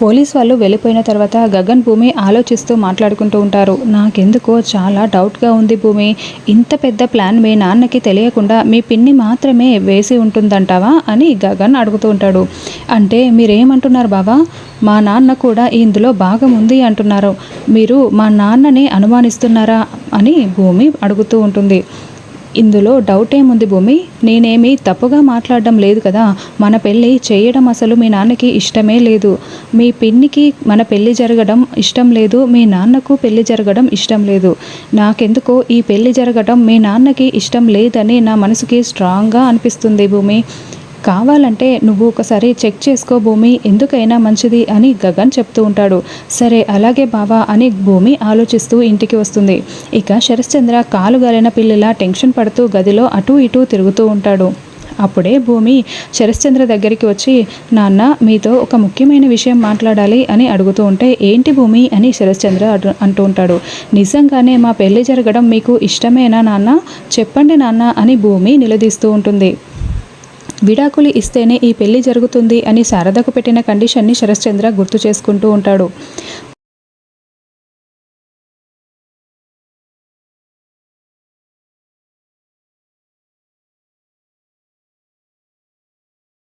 Police వాళ్ళు వెళ్ళిపోయిన తర్వాత గగన్ భూమి ఆలోచిస్తూ మాట్లాడుకుంటూ ఉంటారు. నాకెందుకో చాలా డౌట్గా ఉంది భూమి. ఇంత పెద్ద ప్లాన్ మీ నాన్నకి తెలియకుండా మీ పిన్ని మాత్రమే వేసి ఉంటుందంటావా అని గగన్ అడుగుతూ ఉంటాడు. అంటే మీరేమంటున్నారు బావా? మా నాన్న కూడా ఇందులో భాగం ఉంది అంటున్నారు. మీరు మా నాన్నని అనుమానిస్తున్నారా అని భూమి అడుగుతూ ఉంటుంది. ఇందులో డౌట్ ఏముంది భూమి? నేనేమి తప్పుగా మాట్లాడడం లేదు కదా. మన పెళ్ళి చేయడం అసలు మీ నాన్నకి ఇష్టమే లేదు. మీ పిన్నికి మన పెళ్ళి జరగడం ఇష్టం లేదు. మీ నాన్నకు పెళ్ళి జరగడం ఇష్టం లేదు. నాకెందుకో ఈ పెళ్ళి జరగడం మీ నాన్నకి ఇష్టం లేదని నా మనసుకి స్ట్రాంగ్గా అనిపిస్తుంది భూమి. కావాలంటే నువ్వు ఒకసారి చెక్ చేసుకో భూమి ఎందుకైనా మంచిది అని గగన్ చెప్తూ ఉంటాడు. సరే అలాగే బావా అని భూమి ఆలోచిస్తూ ఇంటికి వస్తుంది. ఇక శరశ్చంద్ర కాలుగాలిన పిల్లిలా టెన్షన్ పడుతూ గదిలో అటూ ఇటూ తిరుగుతూ ఉంటాడు. అప్పుడే భూమి శరశ్చంద్ర దగ్గరికి వచ్చి నాన్న మీతో ఒక ముఖ్యమైన విషయం మాట్లాడాలి అని అడుగుతూ ఉంటే ఏంటి భూమి? అని శరశ్చంద్ర అంటూ ఉంటాడు. నిజంగానే మా పెళ్ళి జరగడం మీకు ఇష్టమేనా నాన్న? చెప్పండి నాన్న అని భూమి నిలదీస్తూ ఉంటుంది. విడాకులు ఇస్తేనే ఈ పెళ్ళి జరుగుతుంది అని శారదకు పెట్టిన కండిషన్ని శరశ్చంద్ర గుర్తు చేసుకుంటూ ఉంటాడు.